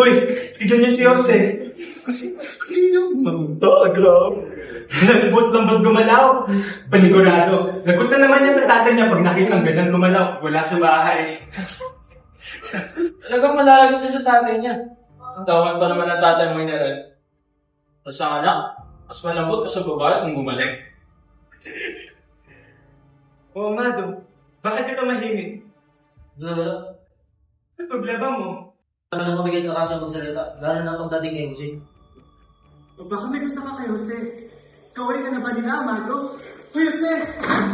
Hoy, tignan niyo si Jose. Kasi yung mangta, grabe. Lambot lambot gumalaw. Panigurado. Lagot na naman niya sa tatay niya pag nakita ng ganang gumalaw. Wala sa bahay. Talagang malalagot niya sa tatay niya. Ang tawag pa naman ng tatay mo inaral. Tapos sa anak, mas malambot pa sa babae kung gumaling. Oo, Mado. Bakit ka tahimik? Wala. Ano problema mo? Ano nang mabigay ka kaso magsalita? Gano'n na itong dating kay Jose? O baka may gusto ka kay Jose. Kauli ka na ba nila, Amado? Hoy, Jose!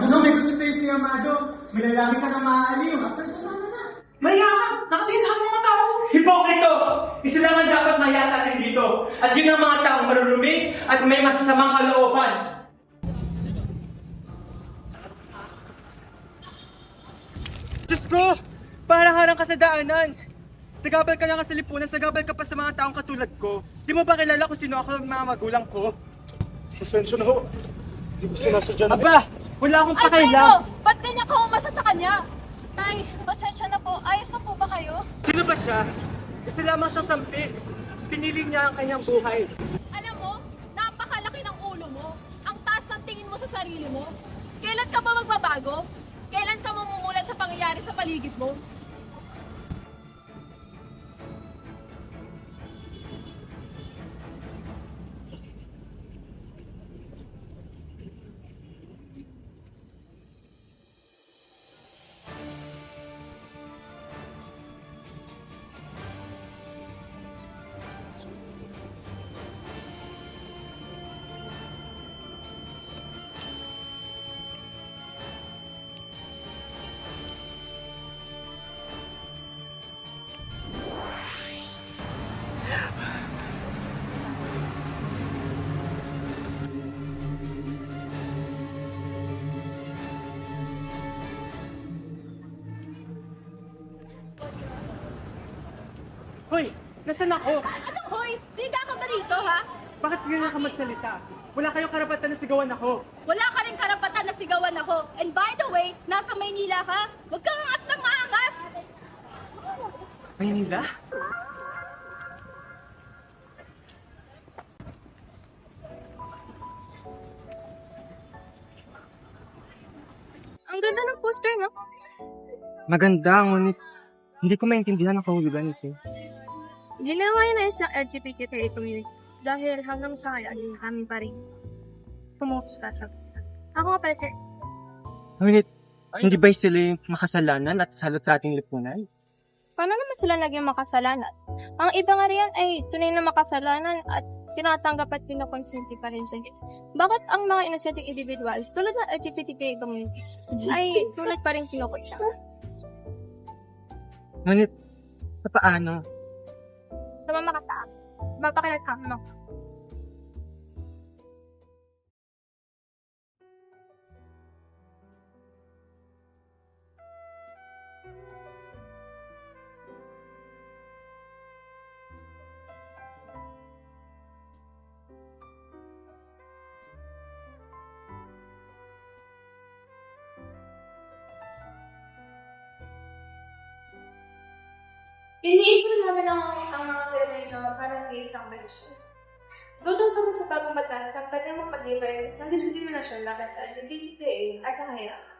Ano may gusto sa'yo si Amado? May lalaki ka na maaaliw. Mayaman! Nakatingin sa mga tao! Hipokrito! Isa lang ang dapat maya sa atin dito. At yun ang mga taong marurumi at may masasamang kalooban. Diyos ko! Parang harang ka sa daanan. Sagabal ka lang sa lipunan, sagabal ka pa sa mga taong katulad ko. Di mo ba kilala kung sino ako ng mga magulang ko? Pasensya na ho. Hindi ko sinasadya na. Aba! Wala akong pakailam! Tayo! Ba't ganyan ka umasa sa kanya? Tay, pasensya na po. Ayos na po ba kayo? Sino ba siya? Isa lamang siyang sampi. Pinili niya ang kanyang buhay. Alam mo, napakalaki ng ulo mo. Ang taas ng tingin mo sa sarili mo. Kailan ka ba magbabago? Kailan ka mamumulat sa pangyayari sa paligid mo? Hoy! Nasaan ako? Ano, hoy? Siga ka ba rito, ha? Bakit ganyan ka magsalita? Wala kayong karapatan na sigawan ako. Wala ka rin karapatan na sigawan ako. And by the way, nasa Maynila ka. Huwag kang angas ng maangas. Maynila? Ang ganda ng poster, no? Maganda, ngunit hindi ko maintindihan ang kahulugan nito. Ginawa yun na isang LGBTQI community dahil hanggang sa ngayon, kami pa rin pumupusta sa Ako nga pala, sir. Ngunit, hindi ba sila yung makasalanan at salot sa ating lipunan? Paano naman sila naging makasalanan? Ang iba nga riyan ay tunay na makasalanan at tinatanggap at pinakonsenti pa rin sila. Bakit ang mga inosenteng individual, tulad ng LGBTQI community, ay tulad pa rin kinukutya? Ngunit, sa paano? Sa mga makataas, mapakilatam mo. Iniipon namin ang, ang mga pera ito para sa isang benepisyo. Dutong kami sa bagong batas ng kanyang mapaglibay ng diskriminasyon laban sa LGBTQA at sa kahirapan.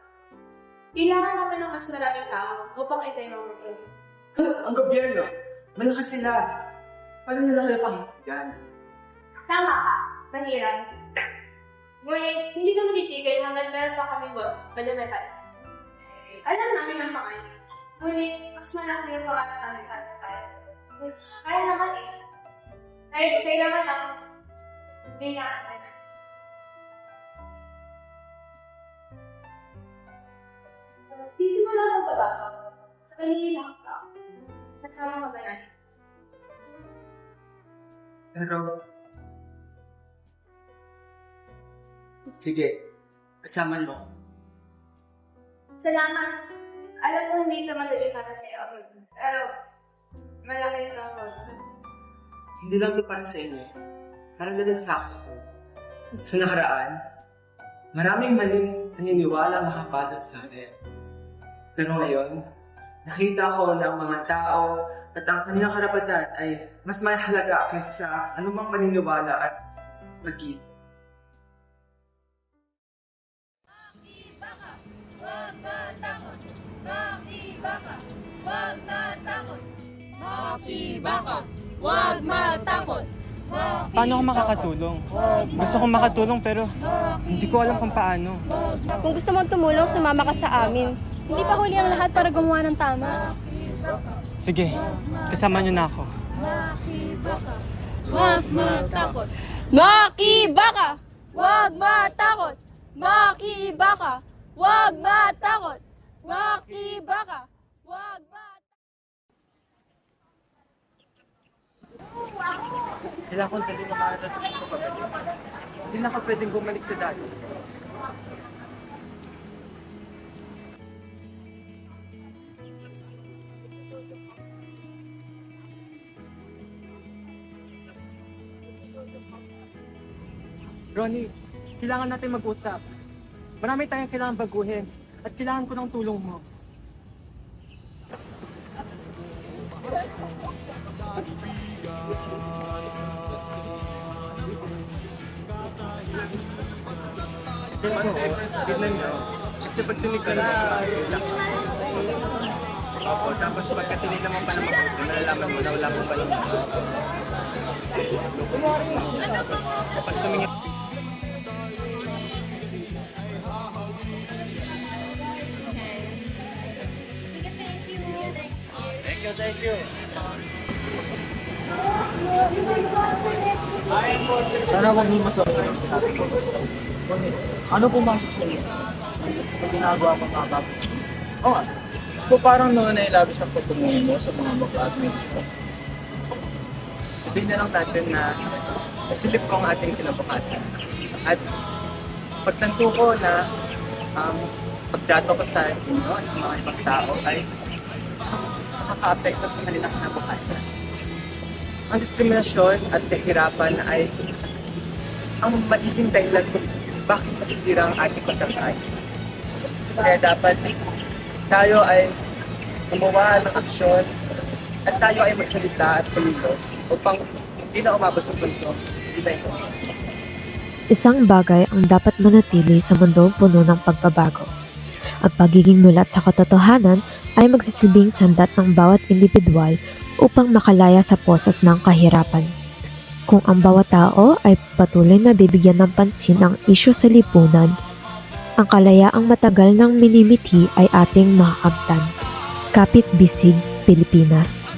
Kailangan namin ng mas maraming tao upang ito ay mamusunod. Ang gobyerno, malakas sila. Paano nila kayo pakikyan? Tama ka, mahirap. Ngunit, hindi kami titigil hanggang meron pa kami boses, palimetan. Alam namin ang pangalan. Ngunit, mas malaki yung namin para sa kaya. Kaya naman eh. Ay, kailangan lang Hindi na kaya. Hindi mo lang ang babago. Sa kanilin lang ka. Kasama ka ba na? Pero... Sige, kasama mo. Salamat. Alam ko hindi ito madali para sa iyo. Pero, malaki ito ako. Hindi lang ito para sa inyo. Para na din sa akin. Sa nakaraan, maraming maling naniniwala makapalat sa akin. Pero ngayon, nakita ko ng mga tao at ang kanilang karapatan ay mas mahalaga kaysa sa anumang paniniwala at pag Makibaka, huwag matakot. Makibaka, huwag matakot. Makibaka, huwag matakot. Paano ako makakatulong? Gusto kong makatulong pero hindi ko alam kung paano. Kung gusto mong tumulong, sumama ka sa amin. Hindi pa huli ang lahat para gumawa ng tama. Sige, kasama niyo na ako. Huwag matakot. Makibaka! Huwag matakot! Makibaka! Huwag matakot! Makibaka! Huwag matakot! Kailangan kong dali makarating ko pabalik. Hindi na ako pwedeng bumalik sa dati. Ronnie, kailangan natin mag-usap. Marami tayong kailangan baguhin at kailangan ko ng tulong mo. Tignan nyo. Kasi pag tinignan mo, Opo, tapos pagka tinignan mo pa naman, malalaman mo na wala pong balong. Kapag tumingin you, thank you. Sana huwag mo masobre. Ano pumasok sa iyo? Pag ginagawa mo mga bab. Oo nga. So parang noon ay labis ang pagtumulong mo sa mga bakla at may dito. Sabihin na lang natin na nasilip ko ang ating kinabukasan. At pagtanto ko na um, pagdato ko sa inyo at sa mga ibang tao ay nakaka-apekto sa kanilang kinabukasan. Ang diskriminasyon at kahirapan ay ang magiging dahilan kung bakit masisira ang ating pagkakaayos. Kaya dapat tayo ay gumawa ng aksyon at tayo ay magsalita at kumilos upang hindi na umabot sa punto. Hindi ito. Isang bagay ang dapat manatili sa mundong puno ng pagbabago. Ang pagiging mulat sa katotohanan ay magsisilbing sandat ng bawat individual upang makalaya sa posas ng kahirapan. Kung ang bawat tao ay patuloy na bibigyan ng pansin ang isyu sa lipunan, ang kalayaang matagal ng minimiti ay ating makakamtan. Kapit Bisig, Pilipinas